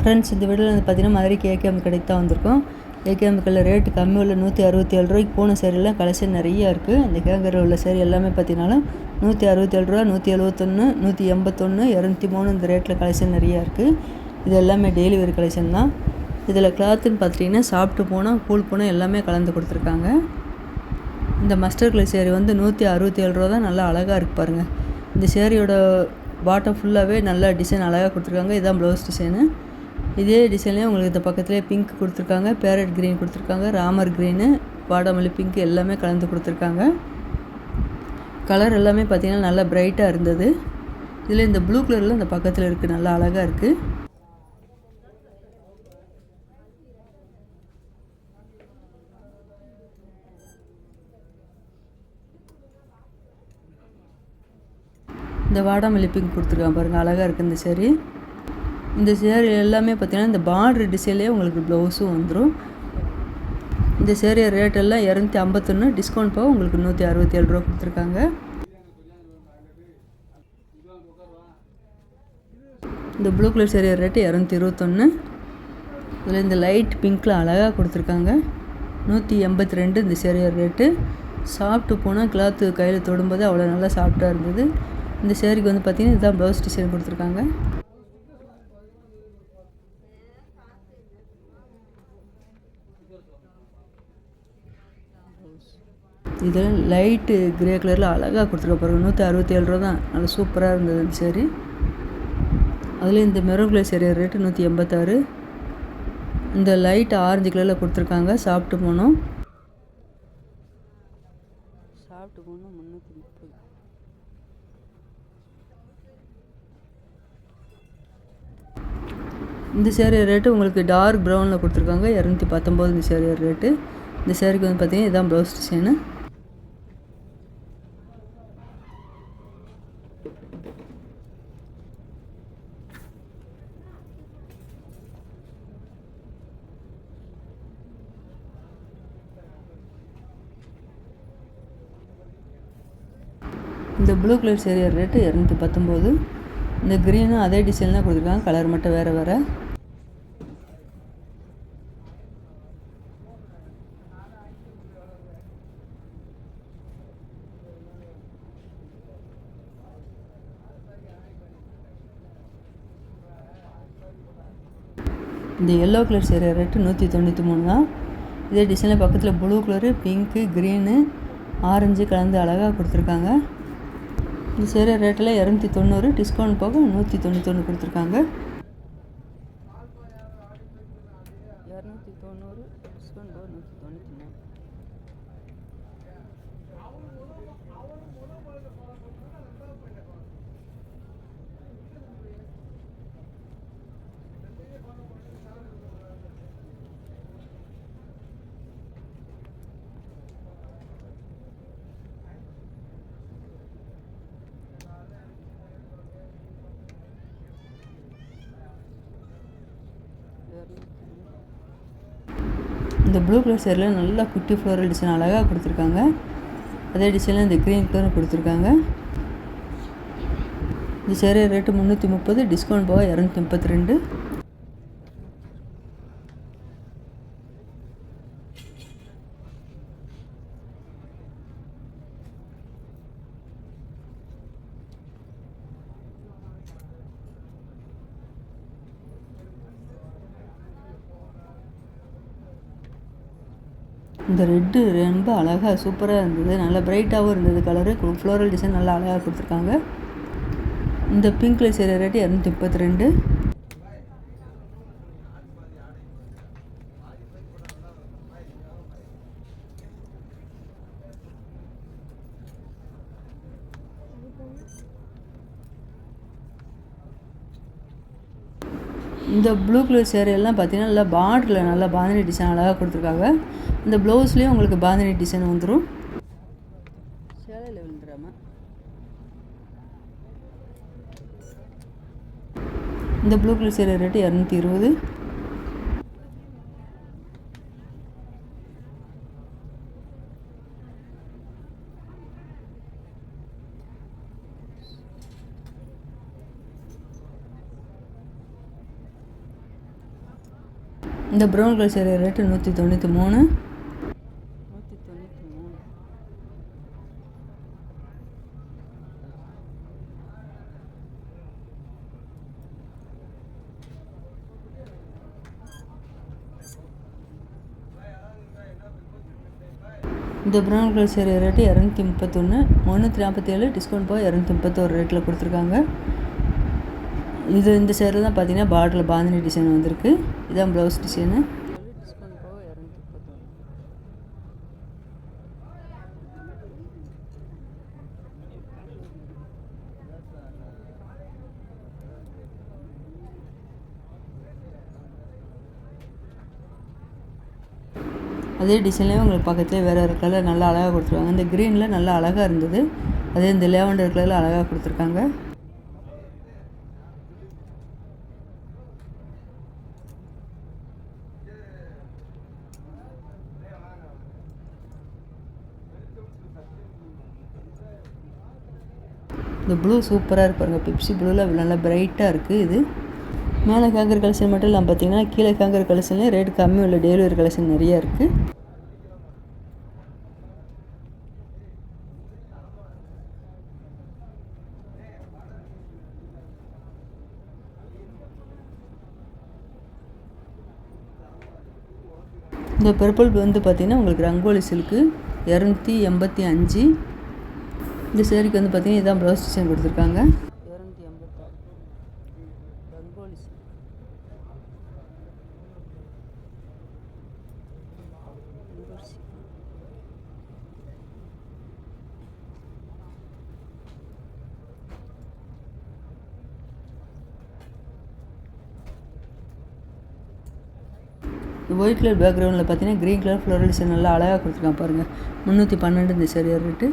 Friends இந்த வீடியோவில் வந்து பார்த்தீங்கன்னா மதுரைக்கு ஏகேஎம் கடைக்கு தான் வந்திருக்கோம். ஏகேஎம்களில் ரேட்டு கம்மி உள்ள நூற்றி அறுபத்தி ஏழு ரூபாய்க்கு போன சேரீலாம் கலெக்ஷன் நிறையா இருக்குது இந்த கேங்கரில் உள்ள சேரீ எல்லாமே பார்த்தீங்கன்னா நூற்றி அறுபத்தேழு ரூபா நூற்றி எழுபத்தொன்று நூற்றி எண்பத்தொன்று இரநூத்தி மூணு இந்த ரேட்டில் கலெக்ஷன் நிறையா இருக்குது இது எல்லாமே டெய்லி வேர் கலெக்ஷன் தான். இதில் கிளாத்துன்னு பார்த்துட்டிங்கன்னா சாப்பிட்டு போனால் கூல் போனால் எல்லாமே கலந்து கொடுத்துருக்காங்க. இந்த மஸ்டர் கலர் சேரீ வந்து நூற்றி அறுபத்தி ஏழு ரூபா தான். நல்லா அழகாக இருக்குது பாருங்கள் இந்த சேரீயோட பாட்டம் ஃபுல்லாகவே நல்ல டிசைன் அழகாக கொடுத்துருக்காங்க. இதுதான் ப்ளவுஸ் டிசைனு இதே டிசைன்லேயே உங்களுக்கு இந்த பக்கத்துலேயே பிங்க் கொடுத்துருக்காங்க பேரட் க்ரீன் கொடுத்துருக்காங்க ராமர் க்ரீனு வாடாமல்லி பிங்க் எல்லாமே கலந்து கொடுத்துருக்காங்க. கலர் எல்லாமே பார்த்திங்கன்னா நல்லா பிரைட்டாக இருந்தது. இதில் இந்த ப்ளூ கலரில் இந்த பக்கத்தில் இருக்குது நல்லா அழகாக இருக்குது இந்த வாடாமல்லி பிங்க் கொடுத்துருக்கான் பாருங்கள் அழகாக இருக்குது இந்த சரி இந்த சேரீ எல்லாமே பார்த்தீங்கன்னா இந்த பார்டர் டிசைன்லேயே உங்களுக்கு ப்ளவுஸும் வந்துடும் இந்த சேரீ ரேட் எல்லாம் இரநூத்தி ஐம்பத்தொன்று டிஸ்கவுண்ட் போக உங்களுக்கு நூற்றி அறுபத்தி ஏழு ரூபா கொடுத்துருக்காங்க. இந்த ப்ளூ கலர் சேரீ ரேட்டு இரநூத்தி இருபத்தொன்று இதில் இந்த லைட் பிங்க்கில் அழகாக கொடுத்துருக்காங்க. நூற்றி எண்பத்தி ரெண்டு இந்த சேரீ ரேட்டு சாப்பிட்டு போனால் கிளாத்து கையில் தொடும்போது அவ்வளோ நல்லா சாஃப்டாக இருந்தது. இந்த சேரீக்கு வந்து பார்த்திங்கன்னா இதுதான் ப்ளவுஸ் டிசைன் கொடுத்துருக்காங்க. இதில் லைட்டு கிரே கலரில் அழகாக கொடுத்துருக்க பாருங்க. நூற்றி அறுபத்தி ஏழு ரூபா தான். நல்லா சூப்பராக இருந்தது அந்த சேரீ அதில் இந்த மெரூன் கலர் சேரீ ரேட்டு நூற்றி எண்பத்தாறு. இந்த லைட் ஆரஞ்சு கலரில் கொடுத்துருக்காங்க. சாப்பிட்டு போனோம். சாப்பிட்டு போனோம். முந்நூற்றி முப்பது. இந்த சேரீ ரேட்டு உங்களுக்கு டார்க் ப்ரௌனில் கொடுத்துருக்காங்க. இரநூத்தி பத்தொம்போது இந்த சேரீ ரேட்டு இந்த சேரீக்கு வந்து பார்த்தீங்கன்னா இதுதான் ப்ளவுஸ் டிசைனு இந்த ப்ளூ கலர் சேரீ ரேட்டு இரநூத்தி பத்தொம்போது. இந்த க்ரீனும் அதே டிசைன் தான் கொடுத்துருக்காங்க. கலர் மட்டும் வேறு வேறு. இந்த எல்லோ கலர் சேரீ ரேட்டு நூற்றி தொண்ணூற்றி மூணு தான். இதே டிசைனில் பக்கத்தில் blue colour pink green orange கலந்து அழகாக கொடுத்துருக்காங்க. இந்த சேரீ ரேட்டில் இரநூத்தி தொண்ணூறு டிஸ்கவுண்ட் போக நூற்றி தொண்ணூத்தொன்று கொடுத்துருக்காங்க. இரநூத்தி தொண்ணூறு டிஸ்கவுண்ட் போக நூற்றி தொண்ணூற்றி மூணு இந்த ப்ளூ கலர் சேரில் நல்லா குட்டி ஃப்ளோரல் டிசைன் அழகாக கொடுத்துருக்காங்க. அதே டிசைனில் இந்த க்ரீன் கலரும் கொடுத்துருக்காங்க. இந்த சேரீ ரேட்டு முந்நூற்றி முப்பது டிஸ்கவுண்ட் போக இரநூத்தி முப்பத்தி ரெண்டு. இந்த ரெட்டு ரொம்ப அழகாக சூப்பராக இருந்தது. நல்லா பிரைட்டாகவும் இருந்தது கலரு. ஃப்ளோரல் டிசைன் நல்லா அழகாக கொடுத்துருக்காங்க. இந்த பிங்க்கில் செய்கிற ரேட்டு இரநூத்தி முப்பத்தி ரெண்டு. இந்த ப்ளூ கலர் சேரீ பார்த்தீங்கன்னா நல்லா பார்டரில் நல்லா பாந்தினி டிசைன் அழகாக கொடுத்துருக்காங்க. இந்த ப்ளவுஸ்லேயும் உங்களுக்கு பாந்தினி டிசைன் வந்துடும் சேலையில் விழுந்துடாம இந்த ப்ளூ கலர் சேரீ ரேட்டு இரநூத்தி இருபது. இந்த ப்ரௌன் கலர் சேரீ ரேட்டு நூற்றி தொண்ணூற்றி மூணு நூற்றி தொண்ணூற்றி மூணு இந்த ப்ரௌன் கலர் சேரீ ரேட்டு இரநூத்தி முப்பத்தொன்று முந்நூற்றி நாற்பத்தேழு டிஸ்கவுண்ட் போய் இரநூத்தி முப்பத்தோரு ரேட்டில் கொடுத்துருக்காங்க. இது இந்த சேரில் தான் பார்த்தீங்கன்னா பார்டரில் பாந்தினி டிசைன் வந்திருக்கு. இதான் ப்ளவுஸ் டிசைனு டிஸ்கவுண்ட் போக இரநூத்தி முப்பத்தொன்று அதே டிசைன்லேயே உங்களுக்கு பக்கத்துலேயே வேறு ஒரு கலர் நல்லா அழகாக கொடுத்துருவாங்க இந்த க்ரீனில் நல்லா அழகாக இருந்தது. அதே இந்த லேவண்டர் கலரில் அழகாக கொடுத்துருக்காங்க. இந்த ப்ளூ சூப்பராக இருப்பாருங்க பிப்சி ப்ளூவில் நல்லா பிரைட்டாக இருக்குது இது. மேலே கேங்கர் கலெக்ஷன் மட்டும் இல்லாமல் பார்த்தீங்கன்னா கீழே கேங்கர் கலெக்ஷன்லேயும் ரேட் கம்மி உள்ள டெலிவரி கலெக்ஷன் நிறையா இருக்குது இந்த பர்பிள் வந்து பார்த்திங்கன்னா உங்களுக்கு ரங்கோலி சில்க்கு இரநூத்தி எண்பத்தி அஞ்சு. இந்த சேரீக்கு வந்து பார்த்தீங்கன்னா இதான் ப்ளவுஸ் டிசைன் கொடுத்துருக்காங்க இரநூத்தி எண்பத்தாறு ரங்கோலி silk. ஒயிட் கலர் பேக்ரவுண்டில் பார்த்தீங்கன்னா க்ரீன் கலர் ஃப்ளோரல் டிசைன் நல்லா அழகாக கொடுத்துருக்கான் பாருங்கள் முந்நூற்றி பன்னெண்டு இந்த சரியாக ரேட்டு